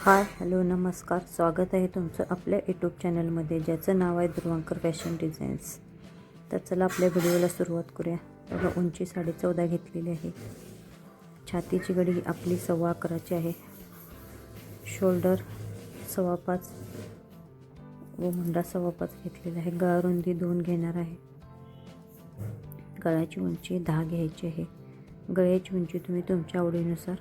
Hi hello नमस्कार. स्वागत आहे तुमचं आपल्या यूट्यूब चॅनलमध्ये ज्याचं नाव आहे ध्रुवांकर फॅशन डिझाईन्स. तर चला आपल्या व्हिडिओला सुरुवात करूया. बघा उंची साडे चौदा घेतलेली आहे. छातीची गडी आपली सव्वा अकराची आहे. शोल्डर सव्वा पाच व मुंडा सव्वा पाच घेतलेला आहे. गळा रुंदी दोन घेणार आहे. गळ्याची उंची दहा घ्यायची आहे. गळ्याची उंची तुम्ही तुमच्या आवडीनुसार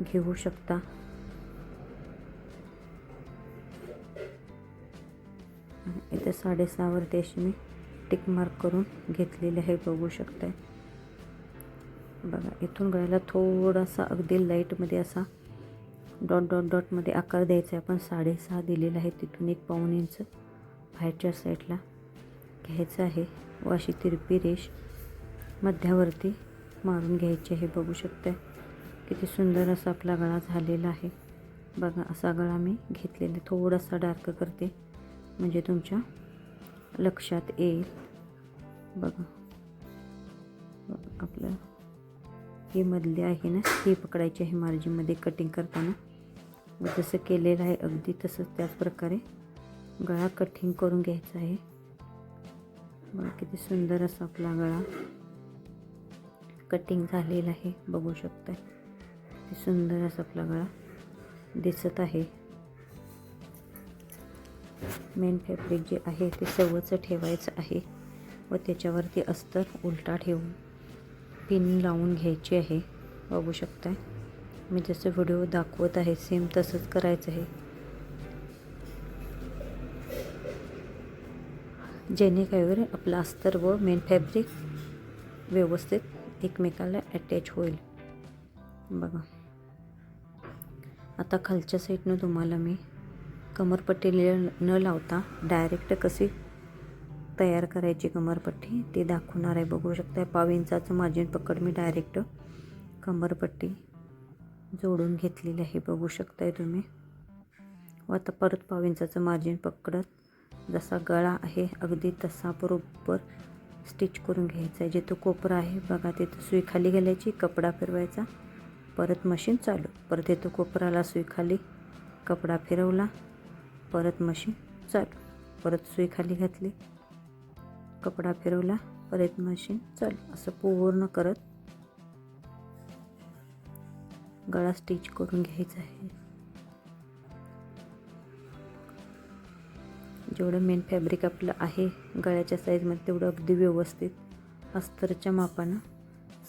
घेऊ शकता. इथे साडेसहावरती अशी मी टिक मार्क करून घेतलेले आहे बघू शकताय. बघा इथून गळ्याला थोडासा अगदी लाईटमध्ये असा डॉट डॉट डॉटमध्ये आकार द्यायचा आहे. आपण साडेसहा दिलेला आहे तिथून एक पाऊण इंच बाहेरच्या साईडला घ्यायचं आहे. व अशी तिरपी रेष मध्यावरती मारून घ्यायची आहे बघू शकताय. किती सुंदर असा आपला गळा झालेला आहे. बघा असा गळा मी घेतलेला थोडासा डार्क करते. म्हणजे तुमच्या लक्षात येईल. बघा. बघा आपलं हे मधले आहे ना हे पकडायची आहे मार्जिनमध्ये कटिंग करताना. व जसं केलेलं आहे अगदी तसंच त्याच प्रकारे गळा कटिंग करून घ्यायचा आहे. बघा किती सुंदर असा आपला गळा कटिंग झालेला आहे बघू शकताय. किती सुंदर असा आपला गळा दिसत आहे. मेन फॅब्रिक जे आहे ते सवच ठेवायचं आहे व त्याच्यावरती अस्तर उलटा ठेवून पिन लावून घ्यायची आहे. बघू शकताय? मी जसं व्हिडिओ दाखवत आहे सेम तसंच करायचं आहे. जेणे काय आपलं अस्तर व मेन फॅब्रिक व्यवस्थित एकमेकाला अटॅच होईल. बघा. आता खालच्या साईडनं तुम्हाला मी कमरपट्टी न लावता डायरेक्ट कशी तयार करायची कमरपट्टी ते दाखवणार आहे. बघू शकता पाव इंचाचं मार्जिन पकड मी डायरेक्ट कमरपट्टी जोडून घेतलेली आहे. बघू शकताय तुम्ही. व आता परत पाव इंचाचं मार्जिन पकडत जसा गळा आहे अगदी तसा बरोबर स्टिच करून घ्यायचा आहे. जिथं कोपरा आहे बघा तिथं सुई खाली घालायची कपडा फिरवायचा. परत मशीन चालू. परत येतो कोपराला सुई खाली कपडा फिरवला. परत मशीन चालू. परत सुई खाली घातली. कपडा फिरवला. परत मशीन चालू. असं पूर्ण करत गळा स्टिच करून घ्यायचा आहे. जेवढं मेन फॅब्रिक आपलं आहे गळ्याच्या साईजमध्ये तेवढं अगदी व्यवस्थित अस्तरच्या मापानं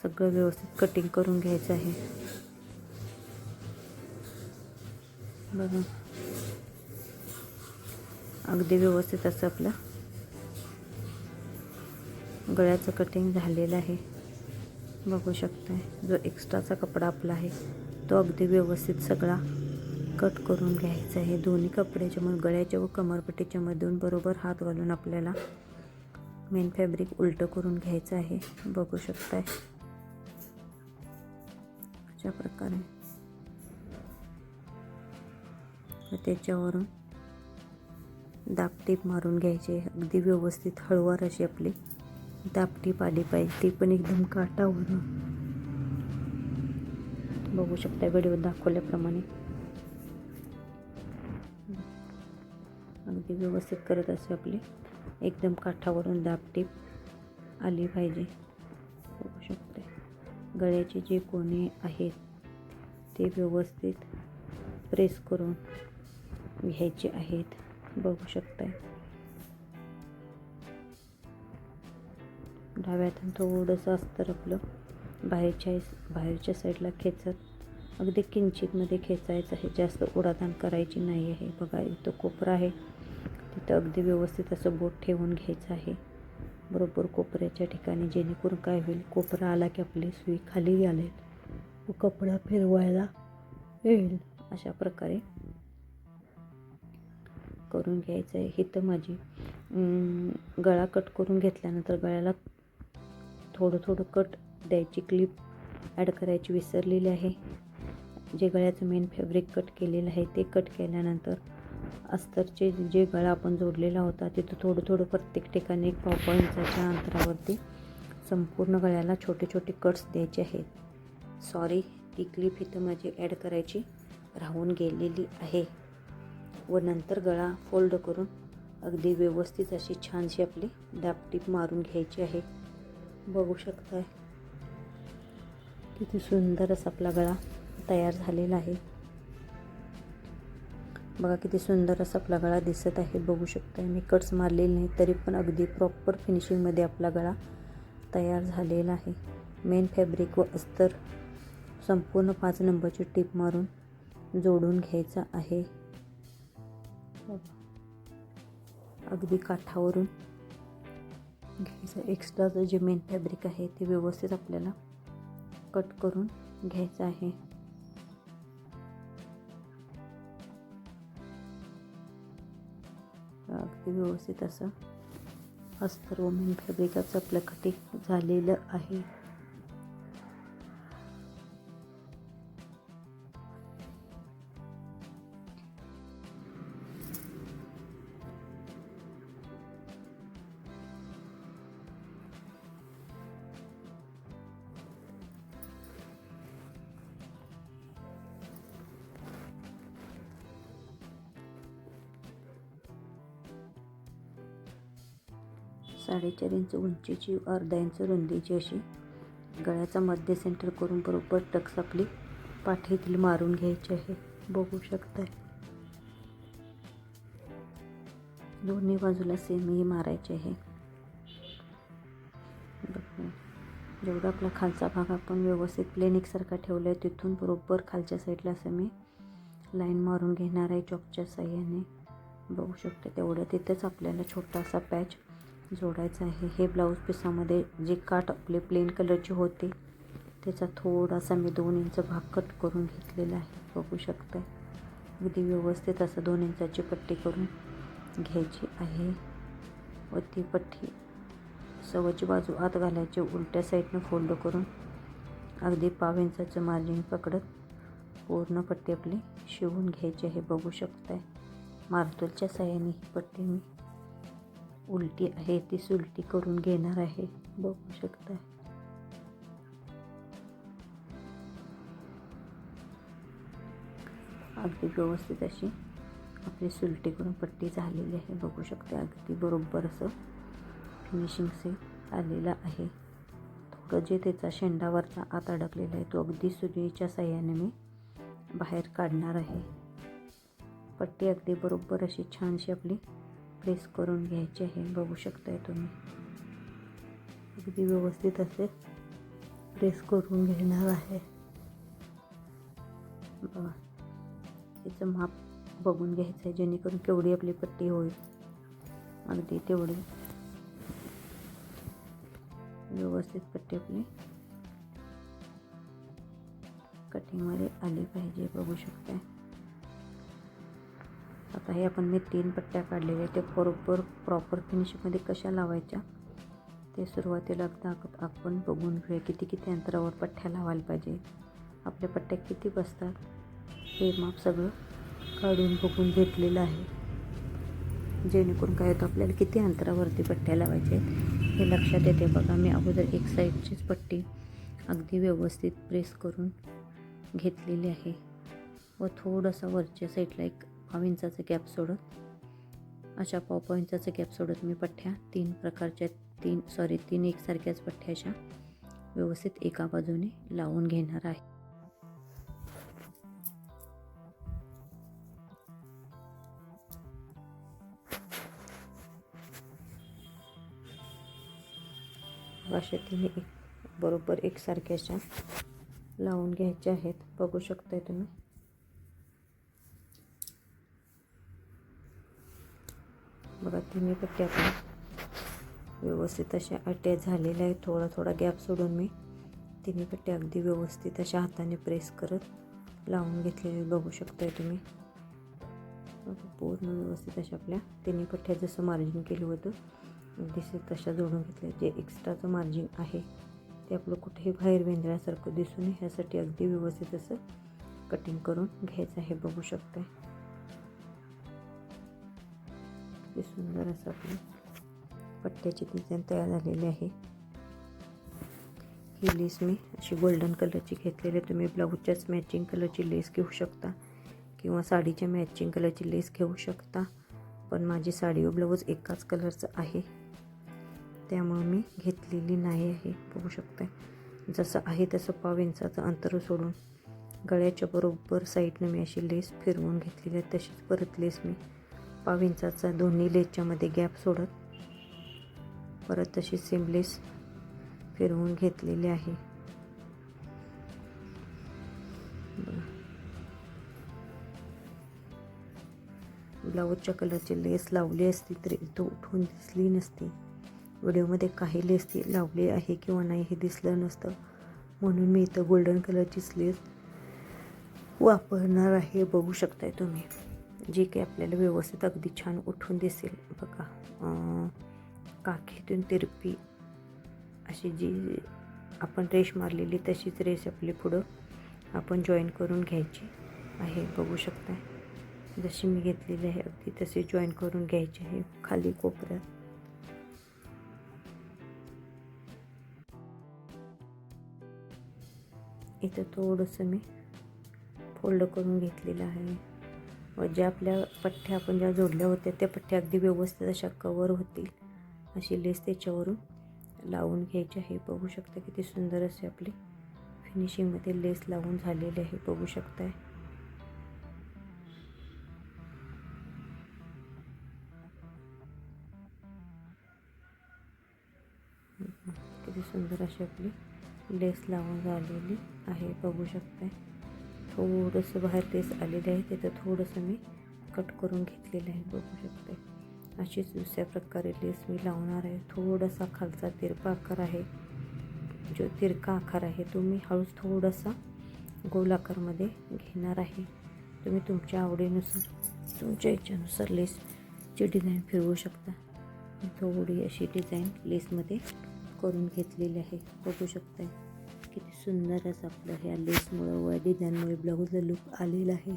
सगळं व्यवस्थित कटिंग करून घ्यायचं आहे. बघा. अगदी व्यवस्थित असं आपलं गळ्याचं कटिंग झालेलं आहे. बघू शकताय जो एक्स्ट्राचा कपडा आपला आहे तो अगदी व्यवस्थित सगळा कट करून घ्यायचा आहे. दोन्ही कपड्याच्या मग गळ्याच्या व कमरपट्टीच्या मधून बरोबर हात घालून आपल्याला मेन फॅब्रिक उलटं करून घ्यायचं आहे. बघू शकताय. अशा प्रकारे. त्याच्यावरून दापटीप मारून घ्यायचे. अगदी व्यवस्थित हळूवार अशी आपली दापटीप आली पाहिजे. ती पण एकदम काटावरून बघू शकता व्हिडिओ दाखवल्याप्रमाणे. अगदी व्यवस्थित करत असे आपली एकदम काठावरून दापटीप आली पाहिजे. बघू शकते. गळ्याचे जे कोणी आहेत ते व्यवस्थित प्रेस करून घ्यायचे आहेत. बघू शकताय. डाव्या हातानं थोडंसं अस्तर आपलं बाहेरच्या बाहेरच्या साईडला खेचत अगदी किंचितमध्ये खेचायचं आहे. जास्त उडादान करायची नाही आहे. बघा इथं कोपरा आहे. तिथं अगदी व्यवस्थित असं बोट ठेवून घ्यायचं आहे. बरोबर कोपऱ्याच्या ठिकाणी जेणेकरून काय होईल कोपरा आला की आपली सुई खाली घालेल व कपडा फिरवायला येईल. अशा प्रकारे करून घ्यायचं आहे. इथं माझी गळा कट करून घेतल्यानंतर गळ्याला थोडं थोडं कट द्यायची क्लिप ॲड करायची विसरलेली आहे. जे गळ्याचं मेन फॅब्रिक कट केलेलं आहे ते कट केल्यानंतर अस्तरचे जे गळा आपण जोडलेला होता तिथं थोडं थोडं प्रत्येक ठिकाणी एक पावपा इंचाच्या अंतरावरती संपूर्ण गळ्याला छोटे छोटे कट्स द्यायचे आहेत. सॉरी ती क्लिप इथं माझी ॲड करायची राहून गेलेली आहे. व नंतर गळा फोल्ड करून अगदी व्यवस्थित अशी छानशी आपली दापटीप मारून घ्यायची आहे. बघू शकताय. किती सुंदर असा आपला गळा तयार झालेला आहे. बघा किती सुंदर असा आपला गळा दिसत आहे. बघू शकताय. मी कट्स मारलेले नाही तरी पण अगदी प्रॉपर फिनिशिंगमध्ये आपला गळा तयार झालेला आहे. मेन फॅब्रिक व अस्तर संपूर्ण पाच नंबरची टीप मारून जोडून घ्यायचा आहे. अगदी काठावरून घ्यायचं. एक्स्ट्राचं जे मेन फॅब्रिक आहे ते व्यवस्थित आपल्याला कट करून घ्यायचं आहे. अगदी व्यवस्थित असं. अस्तर व मेन फॅब्रिकाचं आपलं कटिंग झालेलं आहे. साडेचार इंच उंचीची अर्धा इंच रुंदीची अशी. गळ्याचा मध्य सेंटर करून बरोबर टक्स आपली पाठीतील मारून घ्यायची आहे. बघू शकताय. दोन्ही बाजूला सेम ही मारायचे आहे. जेवढा आपला खालचा भाग आपण व्यवस्थित प्लेन एकसारखा ठेवला आहे तिथून बरोबर खालच्या साईडला असं मी लाईन मारून घेणार आहे चॉकच्या साह्याने. बघू शकते तेवढ्या तिथेच आपल्याला छोटासा पॅच जोडायचं आहे. हे ब्लाऊज पिसामध्ये जे काठ आपले प्लेन कलरची होते त्याचा थोडासा मी दोन इंच भाग कट करून घेतलेला आहे. बघू शकता अगदी व्यवस्थित असं दोन इंचाची पट्टी करून घ्यायची आहे. व ती पट्टी सवची बाजू आत घालायची उलट्या साईडनं फोल्ड करून अगदी पाव इंचाचं मार्जिन पकडत पूर्ण पट्टी आपली शिवून घ्यायची आहे. बघू शकताय. मार्तोलच्या साह्याने ही पट्टी मी उलटी आहे ती सुलटी करून घेणार आहे. बघू शकता अगदी व्यवस्थित अशी आपली सुलटी करून पट्टी झालेली आहे. बघू शकते अगदी बरोबर असं फिनिशिंग से आलेलं आहे. थोडं जे त्याचा शेंडावरचा आत अडकलेला आहे. तो अगदी सुरीच्या साह्याने मी बाहेर काढणार आहे. पट्टी अगदी बरोबर अशी छानशी आपली प्रेस करून घ्यायची आहे. बघू शकताय तुम्ही. अगदी व्यवस्थित असे प्रेस करून घेणार आहे. बघा. याचं माप बघून घ्यायचं आहे जेणेकरून केवढी आपली पट्टी होईल. अगदी तेवढी. व्यवस्थित पट्टी आपली कटिंगमध्ये आली पाहिजे बघू शकताय. आता हे आपण मी तीन पट्ट्या काढलेल्या ते बरोबर प्रॉपर फिनिशिंगमध्ये कशा लावायच्या? ते सुरुवातीला एकदा आपण बघून घेऊया किती किती अंतरावर पट्ट्या लावायला पाहिजे. आपल्या पट्ट्या किती बसतात? हे माप सगळं काढून बघून घेतलेलं आहे. जेणेकरून काय होतं आपल्याला किती अंतरावरती पट्ट्या लावायच्या आहेत हे लक्षात येते. बघा मी अगोदर एक साईडचीच पट्टी अगदी व्यवस्थित प्रेस करून घेतलेली आहे. व थोडंसं वरच्या साईडला एक पाव इंचाचं गॅप सोडत. अशा पाव पाव इंचाचं गॅप सोडत मी पठ्ठ्या. तीन प्रकारच्या तीन सॉरी तीन एकसारख्याच पठ्ठ्याच्या व्यवस्थित एका बाजूने लावून घेणार आहे. अशा तिन्ही एक बरोबर एकसारख्याशा लावून घ्यायच्या आहेत. बघू शकताय तुम्ही. बघा तिन्ही पट्ट्या पण व्यवस्थित अशा अटॅच झालेल्या आहेत. थोडा थोडा गॅप सोडून मी तिन्ही पट्ट्या अगदी व्यवस्थित अशा हाताने प्रेस करत लावून घेतलेले बघू शकताय तुम्ही. पूर्ण व्यवस्थित अशा आपल्या तिन्ही पट्ट्या जसं मार्जिन केलं होतं दिसत तशा जोडून घेतल्या. जे एक्स्ट्राचं मार्जिन आहे ते आपलं कुठेही बाहेर वेंदळ्यासारखं दिसू नये ह्यासाठी अगदी व्यवस्थित असं कटिंग करून घ्यायचं आहे बघू शकताय. किती सुंदर असं आपली पट्ट्याची डिझाईन तयार झालेली आहे. ही लेस मी अशी गोल्डन कलरची घेतलेली आहे. तुम्ही ब्लाऊजच्याच मॅचिंग कलरची लेस घेऊ शकता किंवा साडीच्या मॅचिंग कलरची लेस घेऊ शकता. पण माझी साडी व ब्लाऊज एकाच कलरचं आहे. त्यामुळे मी घेतलेली नाही आहे. बघू शकता जसं आहे तसं पाव इंचाचं अंतर सोडून गळ्याच्या बरोबर साईडनं मी अशी लेस फिरवून घेतलेली आहे. तशीच परत लेस मी पाव इंचाचा दोन्ही लेसच्यामध्ये गॅप सोडत परत तशी सिमलेस फिरवून घेतलेली आहे. ब्लाऊजच्या कलरची लेस लावली असती तरी तो उठून दिसली नसती. व्हिडिओमध्ये काही लेस ती लावली आहे किंवा नाही हे दिसलं नसतं. म्हणून मी इथं गोल्डन कलरचीच लेस वापरणार आहे. बघू शकताय तुम्ही. जे काही आपल्याला व्यवस्थित अगदी छान उठून दिसेल. बघा काखेतून तिरपी अशी जी आपण रेश मारलेली तशीच रेस आपली पुढं आपण जॉईन करून घ्यायची आहे. बघू शकताय. जशी मी घेतलेली आहे अगदी तशी जॉईन करून घ्यायची आहे खाली कोपऱ्यात. इथं थोडंसं मी फोल्ड करून घेतलेलं आहे. व ज्या आपल्या पठ्ठ्या आपण ज्या जोडल्या होत्या त्या पठ्ठ्या अगदी व्यवस्थित अशा कवर होतील. अशी लेस त्याच्यावरून लावून घ्यायची आहे. बघू शकता किती सुंदर असे आपली फिनिशिंगमध्ये लेस लावून झालेली आहे. बघू शकताय. किती सुंदर अशी आपली लेस लावून झालेली आहे. बघू शकताय. थोडंसं बाहेर लेस आलेले आहे. तिथं थोडंसं मी कट करून घेतलेलं आहे बघू शकते. अशीच दुसऱ्या प्रकारे लेस मी लावणार आहे. थोडासा खालचा तिरपा आकार आहे. जो तिरका आकार आहे तो मी हळूच थोडासा गोल आकारमध्ये घेणार आहे. तुम्ही तुमच्या आवडीनुसार तुमच्या इच्छेनुसार लेसची डिझाईन फिरवू शकता. थोडी अशी डिझाईन लेसमध्ये करून घेतलेली आहे. बघू शकता किती सुंदर असं आपलं ह्या लेसमुळं व डिझाईनमुळे ब्लाऊजला लुक आलेला आहे.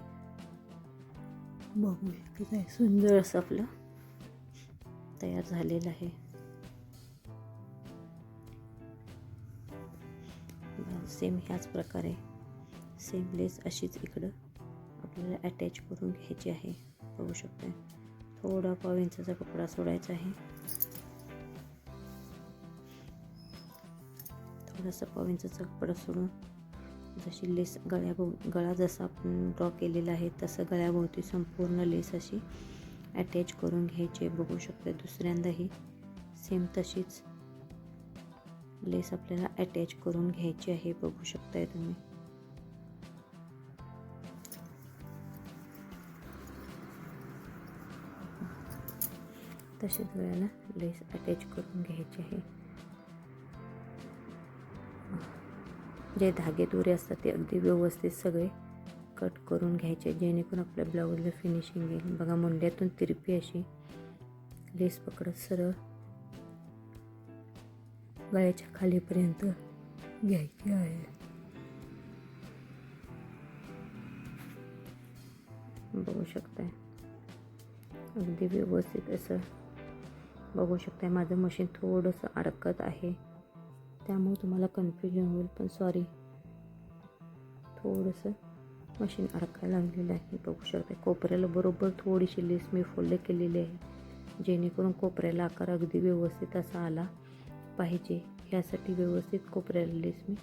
बघू शकत सुंदर असं आपलं तयार झालेलं आहे. सेम ह्याच प्रकारे सेम लेस अशीच इकडं आपल्याला अटॅच करून घ्यायची आहे. बघू शकतो थोडा पाव इंचाचा कपडा सोडायचा आहे. थोडासा पाव इंचाचा सोडून जशी लेस गळ्याभोव गळा जसा आपण ड्रॉ केलेला आहे तसं गळ्याभोवती संपूर्ण लेस अशी अटॅच करून घ्यायची आहे. बघू शकते दुसऱ्यांदाही सेम तशीच लेस आपल्याला अटॅच करून घ्यायची आहे. बघू शकताय तुम्ही. तसेच वेळेला लेस अटॅच करून घ्यायची आहे. जे धागे दोरे असतात ते अगदी व्यवस्थित सगळे कट करून घ्यायचे जेणेकरून आपल्या ब्लाऊजला फिनिशिंग येईल. बघा मुंड्यातून तिरपी अशी लेस पकडत सरळ गळ्याच्या खालीपर्यंत घ्यायची आहे. बघू शकताय. अगदी व्यवस्थित असं बघू शकताय. माझं मशीन थोडंसं अडकत आहे. त्यामुळे तुम्हाला कन्फ्युजन होईल पण सॉरी थोडंसं मशीन अडकायला लागलेलं आहे बघू शकता. कोपऱ्याला बरोबर थोडीशी लेस मी फोल्ड केलेली आहे जेणेकरून कोपऱ्याला आकार अगदी व्यवस्थित असा आला पाहिजे. ह्यासाठी व्यवस्थित कोपऱ्याला लेस मी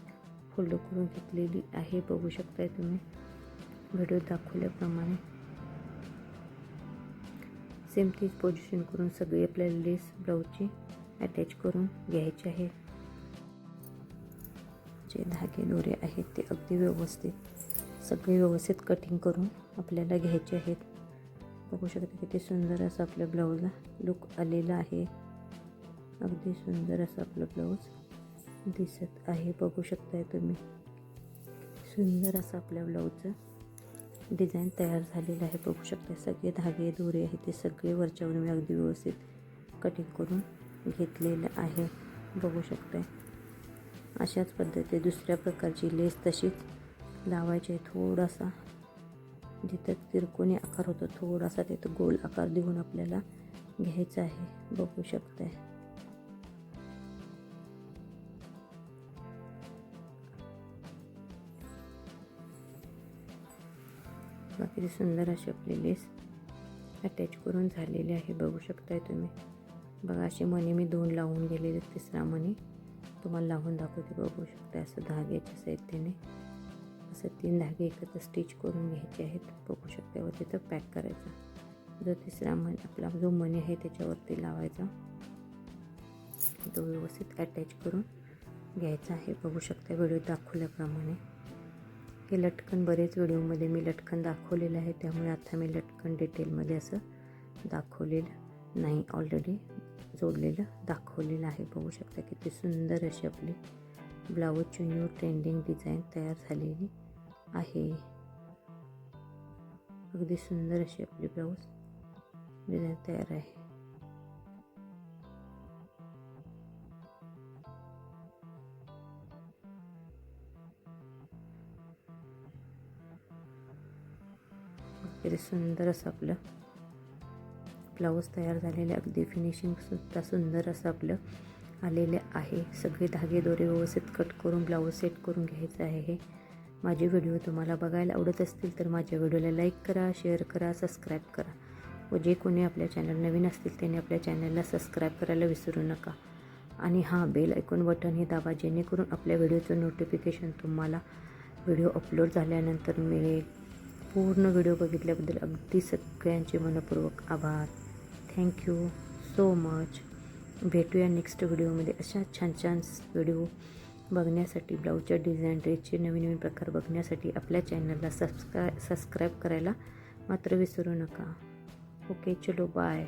फोल्ड करून घेतलेली आहे बघू शकताय तुम्ही. व्हिडिओ दाखवल्याप्रमाणे. सेम तीच पोझिशन करून सगळी आपल्याला लेस ब्लाऊजची अटॅच करून घ्यायची आहे. जे धागे दोरे आहेत ते अगदी व्यवस्थित सगळे व्यवस्थित कटिंग करून आपल्याला घ्यायचे आहेत. बघू शकता किती सुंदर असं आपल्या ब्लाऊजला लुक आलेला आहे. अगदी सुंदर असं आपलं ब्लाऊज दिसत आहे. बघू शकताय तुम्ही. सुंदर असं आपल्या ब्लाऊजचं डिझाईन तयार झालेलं आहे. बघू शकता सगळे धागे दोरे आहेत ते सगळे वरच्यावर मी अगदी व्यवस्थित कटिंग करून घेतलेलं आहे. बघू शकताय. अशाच पद्धती दुसऱ्या प्रकारची लेस तशीच लावायची आहे. थोडासा जिथं तिरकोणी आकार होतो थोडासा तिथं गोल आकार देऊन आपल्याला घ्यायचा आहे. बघू शकताय. किती सुंदर अशी आपली लेस अटॅच करून झालेली आहे. बघू शकताय तुम्ही. बघा अशी मणी मी दोन लावून गेलेले तिसरा मणी. तुम्हाला लावून दाखवते बघू शकता असं धाग्याच्या साहित्याने असं तीन धागे एकत्र स्टिच करून घ्यायचे आहेत. बघू शकता व तिथं पॅक करायचा. जो तिसरा मन आपला जो मणी आहे त्याच्यावरती लावायचा. तो व्यवस्थित अटॅच करून घ्यायचा आहे. बघू शकता व्हिडिओ दाखवल्याप्रमाणे. हे लटकन बरेच व्हिडिओमध्ये मी लटकन दाखवलेलं आहे. त्यामुळे आता मी लटकन डिटेलमध्ये असं दाखवलेलं नाही ऑलरेडी जोडलेलं दाखवलेलं आहे. बघू शकता किती सुंदर अशी आपली ब्लाऊजची न्यू ट्रेंडिंग डिझाईन तयार झालेली आहे. अगदी सुंदर अशी आपली ब्लाऊज डिझाईन तयार आहे. किती सुंदर असं आपलं ब्लाऊज तयार झालेले अगदी फिनिशिंगसुद्धा सुंदर असं आपलं आलेलं आहे. सगळे धागे दोरे व्यवस्थित कट करून ब्लाऊज सेट करून घ्यायचं आहे हे. माझे व्हिडिओ तुम्हाला बघायला आवडत असतील तर माझ्या व्हिडिओला लाईक करा शेअर करा सबस्क्राईब करा. व जे कोणी आपल्या चॅनल नवीन असतील त्यांनी आपल्या चॅनलला सबस्क्राईब करायला विसरू नका. आणि हां बेल ऐकून बटन हे दाबा जेणेकरून आपल्या व्हिडिओचं नोटिफिकेशन तुम्हाला व्हिडिओ अपलोड झाल्यानंतर मिळेल पूर्ण व्हिडिओ बघितल्याबद्दल अगदी सगळ्यांचे मनपूर्वक आभार. थँक्यू सो मच भेटूया नेक्स्ट व्हिडिओमध्ये अशा छान छान व्हिडिओ बघण्यासाठी ब्लाऊजच्या डिझाईन ड्रेसचे नवीन नवीन प्रकार बघण्यासाठी आपल्या चॅनलला सबस्क्राय सबस्क्राईब करायला मात्र विसरू नका. ओके चलो बाय